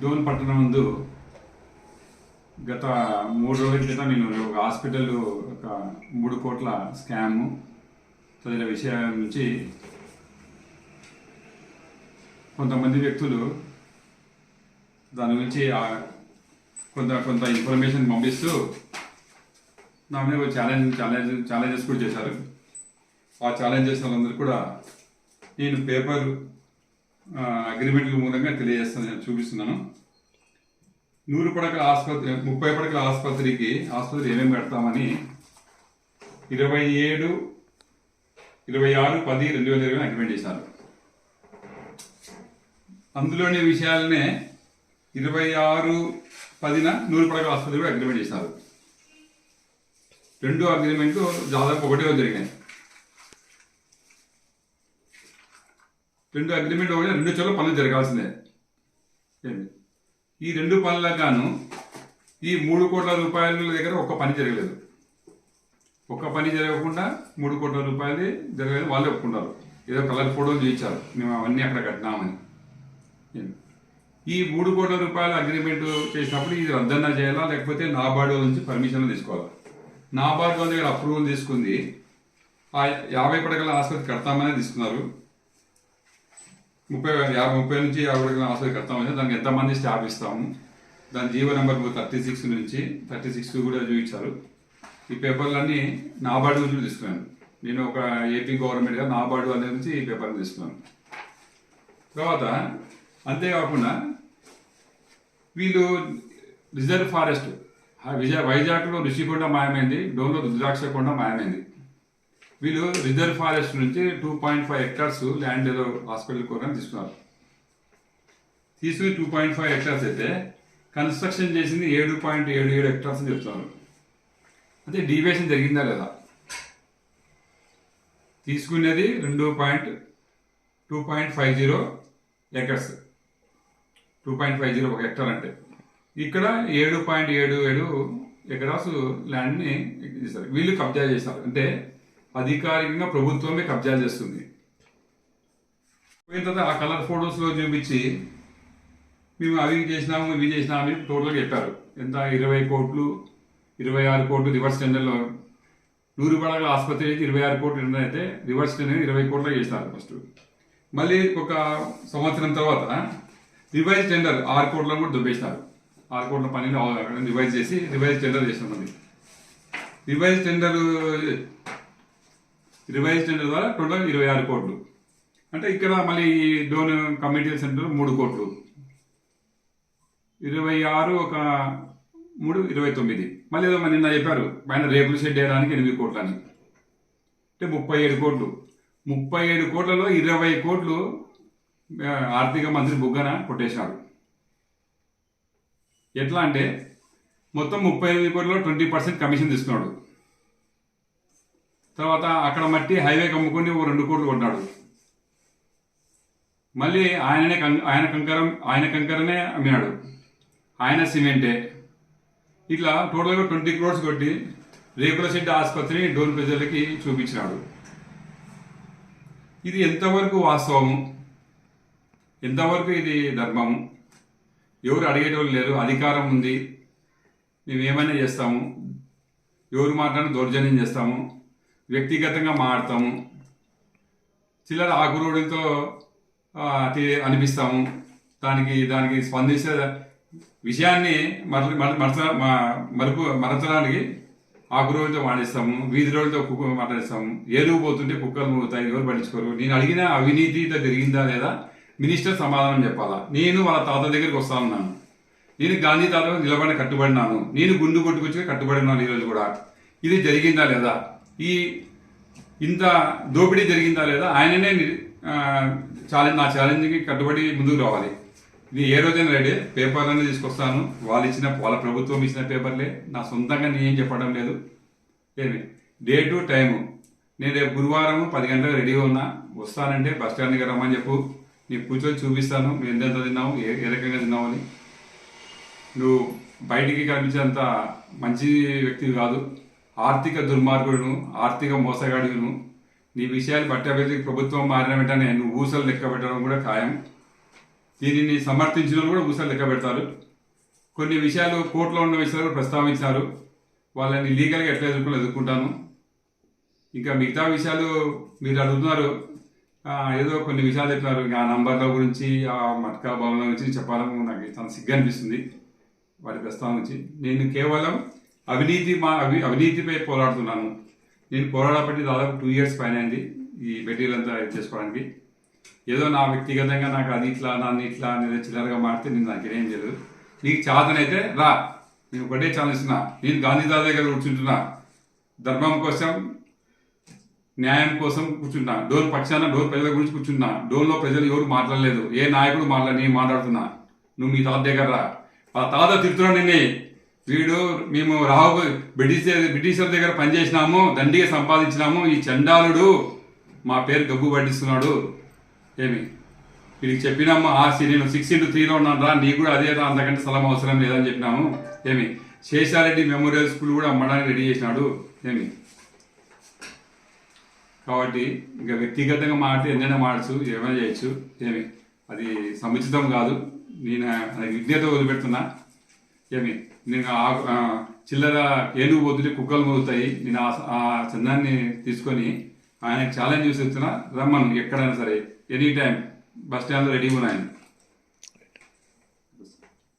డోన్ పట్టణం ముందు గత మూడు రోజుల క్రితం నేను ఒక హాస్పిటల్ ఒక మూడు కోట్ల స్కాము తదితర విషయాల నుంచి కొంతమంది వ్యక్తులు దాని గురించి కొంత కొంత ఇన్ఫర్మేషన్ పంపిస్తూ నా మీద ఒక ఛాలెంజ్ ఛాలెంజ్ ఛాలెంజెస్ కూడా చేశారు. ఆ ఛాలెంజెస్ వాళ్ళందరూ కూడా నేను పేపర్ అగ్రిమెంట్ల మూలంగా తెలియజేస్తాను నేను చూపిస్తున్నాను. నూరు పడకల ఆసుపత్రి ముప్పై పడకల ఆసుపత్రికి ఆసుపత్రి ఏమేమి కడతామని? ఇరవై ఏడు ఇరవై ఆరు పది రెండు వేల ఇరవై అగ్రిమెంట్ చేశారు. అందులోని విషయాలనే ఇరవై ఆరు పదిన నూరు పడకల ఆసుపత్రి కూడా అగ్రిమెంట్ చేశారు. రెండు అగ్రిమెంట్లు దాదాపు ఒకటే జరిగినాయి. రెండు అగ్రిమెంట్ ఒకటి రెండు చోట్ల పనులు జరగాల్సిందే. ఈ రెండు పనులకు గాను ఈ మూడు కోట్ల రూపాయల దగ్గర ఒక్క పని జరగలేదు. ఒక్క పని జరగకుండా మూడు కోట్ల రూపాయలు జరగలేదు వాళ్ళు ఒప్పుకుంటారు. ఏదో కలర్ ఫోటోలు చేయించారు మేము అవన్నీ అక్కడ కట్టినామని. ఈ మూడు కోట్ల రూపాయల అగ్రిమెంట్ చేసినప్పుడు ఇది రద్దన్నా చేయాలా లేకపోతే నాబార్డు నుంచి పర్మిషన్ తీసుకోవాలా? నాబార్డు వాళ్ళ దగ్గర అప్రూవల్ తీసుకుంది ఆ యాభై పడగల ఆసుపత్రి కడతామని తీసుకున్నారు. ముప్పై యాభై ముప్పై నుంచి యాభై వరకు ఆసుపత్రి కడతామని దానికి ఎంతమంది స్టాఫ్ ఇస్తాము? దాని జీవో నెంబర్ థర్టీ సిక్స్ నుంచి థర్టీ సిక్స్ కూడా చూపించారు. ఈ పేపర్లన్నీ నాబార్డు నుంచి తీసుకున్నాను. నేను ఒక ఏపీ గవర్నమెంట్గా నాబార్డు అనే నుంచి ఈ పేపర్ని తీసుకున్నాను. తర్వాత అంతేకాకుండా వీళ్ళు రిజర్వ్ ఫారెస్ట్ ఆ విజయ వైజాగ్లో ఋషికొండ మాయమైంది డోన్లో రుద్రాక్ష కొండ మాయమైంది. వీళ్ళు రిజర్వ్ ఫారెస్ట్ నుంచి two point five hectares land ఏదో హాస్పిటల్ కోసం తీసుకున్నారు. తీసుకుని టూ పాయింట్ ఫైవ్ హెక్టార్స్ అయితే కన్స్ట్రక్షన్ చేసింది ఏడు పాయింట్ ఏడు ఏడు హెక్టార్స్ అని చెప్తున్నారు. అంటే డీవియేషన్ జరిగిందా లేదా? తీసుకునేది రెండు point two point five zero acres. Two point five zero ఒక హెక్టార్ అంటే. ఇక్కడ ఏడు పాయింట్ ఏడు ఏడు ఎకరాస్ ల్యాండ్ని ఇస్తారు వీళ్ళు కబ్జా చేశారు. అంటే అధికారికంగా ప్రభుత్వమే కబ్జాలు చేస్తుంది. పోయిన తర్వాత ఆ కలర్ ఫొటోస్లో చూపించి మేము అవి చేసినాము ఇవి చేసినాము అని టోటల్గా చెప్పారు. ఎంత? ఇరవై కోట్లు ఇరవై ఆరు కోట్లు రివర్స్ టెండర్లో. నూరు పడగల ఆసుపత్రి అయితే ఇరవై ఆరు కోట్లు టెండర్ అయితే రివర్స్ టెండర్ ఇరవై కోట్లు చేసినారు ఫస్ట్. మళ్ళీ ఒక సంవత్సరం తర్వాత రివైజ్ టెండర్ ఆరు కోట్లను కూడా దుబ్బేసినారు ఆరు కోట్ల పనిని రివైజ్ చేసి రివైజ్ టెండర్ చేసినాం మళ్ళీ. రివైజ్ టెండర్ రివైజ్ టెండర్ ద్వారా టోటల్ ఇరవై ఆరు కోట్లు. అంటే ఇక్కడ మళ్ళీ ఈ డోన్ కమ్యూనిటీ సెంటర్ మూడు కోట్లు. ఇరవై ఆరు ఒక మూడు ఇరవై తొమ్మిది. మళ్ళీ ఏదో నిన్న చెప్పారు పైన రేకుల షెడ్ వేయడానికి ఎనిమిది కోట్లు అని అంటే ముప్పై ఏడు కోట్లు. ముప్పై ఏడు కోట్లలో ఇరవై కోట్లు ఆర్థిక మంత్రి బుగ్గన కొట్టేశారు. ఎట్లా అంటే మొత్తం ముప్పై ఎనిమిది కోట్లలో ట్వంటీ పర్సెంట్ కమిషన్ తీసుకున్నాడు. తర్వాత అక్కడ మట్టి హైవే కమ్ముకొని ఓ రెండు కోట్లు కొట్టాడు మళ్ళీ ఆయననే కం- ఆయన కంకరం ఆయన కంకరనే అమ్మినాడు. ఆయన సిమెంటే. ఇట్లా టోటల్గా ట్వంటీ క్రోర్స్ కొట్టి రేకుల షెడ్ ఆసుపత్రిని డోన్ ప్రజలకి చూపించినాడు. ఇది ఎంతవరకు వాస్తవము? ఎంతవరకు ఇది ధర్మము? ఎవరు అడిగేటోళ్ళు లేరు అధికారం ఉంది. మేము ఏమైనా చేస్తాము? ఎవరు మాట్లాడిన దౌర్జన్యం చేస్తాము? వ్యక్తిగతంగా మాట్లాడతాము చిల్లర ఆకురోడితో అనిపిస్తాము దానికి దానికి స్పందించే విషయాన్ని మర మరచ మరుపు మరచడానికి ఆకురోడితో మానేస్తాము. వీధి రోజులతో కుక్క మాట్లాడిస్తాము ఏలుగు పోతుంటే కుక్కలు మోగుతాయి ఎవరు పట్టించుకోరు. నేను అడిగిన అవినీతితో జరిగిందా లేదా? మినిస్టర్ సమాధానం చెప్పాలా? నేను వాళ్ళ తాత దగ్గరికి వస్తానున్నాను నేను గాంధీ తాత నిలబడిన కట్టుబడినాను. నేను గుండు కొట్టుకొచ్చి కట్టుబడినాను ఈరోజు కూడా. ఇది జరిగిందా లేదా? ఈ ఇంత దోపిడీ జరిగిందా లేదా ఆయననే ఛాలెంజ్ నా ఛాలెంజ్కి కట్టుబడి ముందుకు రావాలి. ఇది ఏ రోజైనా రెడీ. పేపర్లనే తీసుకొస్తాను. వాళ్ళు ఇచ్చిన వాళ్ళ ప్రభుత్వం ఇచ్చిన పేపర్లే. నా సొంతంగా నేనేం చెప్పడం లేదు. ఏమి? Date time. నేను రేపు గురువారం పది గంటలకు రెడీగా ఉన్నా. వస్తానంటే బస్ స్టాండ్కి రమ్మని చెప్పు. నీకు కూర్చొని చూపిస్తాను. మేము ఎంతెంత తిన్నాము ఏ ఏ రకంగా తిన్నాము అని. నువ్వు బయటికి కనిపించేంత మంచి వ్యక్తివి కాదు. ఆర్థిక దుర్మార్గుడును ఆర్థిక మోసగాడును నీ విషయాలు బట్టబెట్టి ప్రభుత్వం మారిన వెంటనే నువ్వు ఊసలు లెక్క పెట్టడం కూడా ఖాయం. దీనిని సమర్థించిన వాళ్ళు కూడా ఊసలు లెక్క పెడతారు. కొన్ని విషయాలు కోర్టులో ఉన్న విషయాలు కూడా ప్రస్తావించారు. వాళ్ళని లీగల్గా ఎట్లా ఎదుర్కొని ఎదుర్కొంటాను. ఇంకా మిగతా విషయాలు మీరు అడుగుతున్నారు. ఏదో కొన్ని విషయాలు చెప్పినారు. ఆ నంబర్ల గురించి ఆ మట్కా భవనం గురించి చెప్పాలని నాకు చాలా సిగ్గు అనిపిస్తుంది. వాటి ప్రస్తావన నుంచి నేను కేవలం అవినీతి మా అవి అవినీతిపై పోరాడుతున్నాను. నేను పోరాడబట్టి దాదాపు టూ ఇయర్స్ పైన అయింది ఈ మెటీరియల్ అంతా చేసుకోవడానికి. ఏదో నా వ్యక్తిగతంగా నాకు అది ఇట్లా నన్ను ఇట్లా నేను చిల్లరగా మారితే నేను నాకు ఏం చేయలేదు. నీకు చాతనైతే రా నేను ఒకటే ఛానల్ ఇస్తున్నా. నేను గాంధీ దాదా దగ్గర కూర్చుంటున్నా. ధర్మం కోసం న్యాయం కోసం కూర్చుంటా డోర్ పక్షాన డోర్ ప్రజల గురించి కూర్చుంటున్నా. డోర్లో ప్రజలు ఎవరు మాట్లాడలేదు. ఏ నాయకుడు మాట్లాడి నేను మాట్లాడుతున్నా. నువ్వు మీ తాత దగ్గర రా. ఆ తాత తిడుతున్నాడు నిన్నే. వీడు మేము రాహు బ్రిటిష్ బ్రిటిషర్ దగ్గర పనిచేసినాము దండిగా సంపాదించినాము. ఈ చండాలుడు మా పేరు గబ్బు పట్టిస్తున్నాడు. ఏమి? వీడికి చెప్పినాము ఆ సి- నేను సిక్స్ ఇంటూ త్రీలో ఉన్నాను రా నీకు కూడా అదే అంతకంటే స్థలం అవసరం లేదని చెప్పినాము. ఏమి? శేషారెడ్డి మెమోరియల్ స్కూల్ కూడా అమ్మడానికి రెడీ చేసినాడు. ఏమి? కాబట్టి ఇంకా వ్యక్తిగతంగా మాట్లాడితే ఎన్నైనా మాడచ్చు ఏమైనా చేయొచ్చు. ఏమి? అది సముచితం కాదు. నేను విజ్ఞత వదిలిపెడుతున్నా. ఏమి? నేను చిల్లర ఏనుగు వదిలి కుక్కలు మోగుతాయి నేను ఆ- ఆ చందాన్ని తీసుకొని ఆయనకు ఛాలెంజ్ చేసి చెప్తున్నా రమ్మను ఎక్కడైనా సరే ఎనీ టైం బస్ స్టాండ్లో రెడీగా ఉన్నాయని.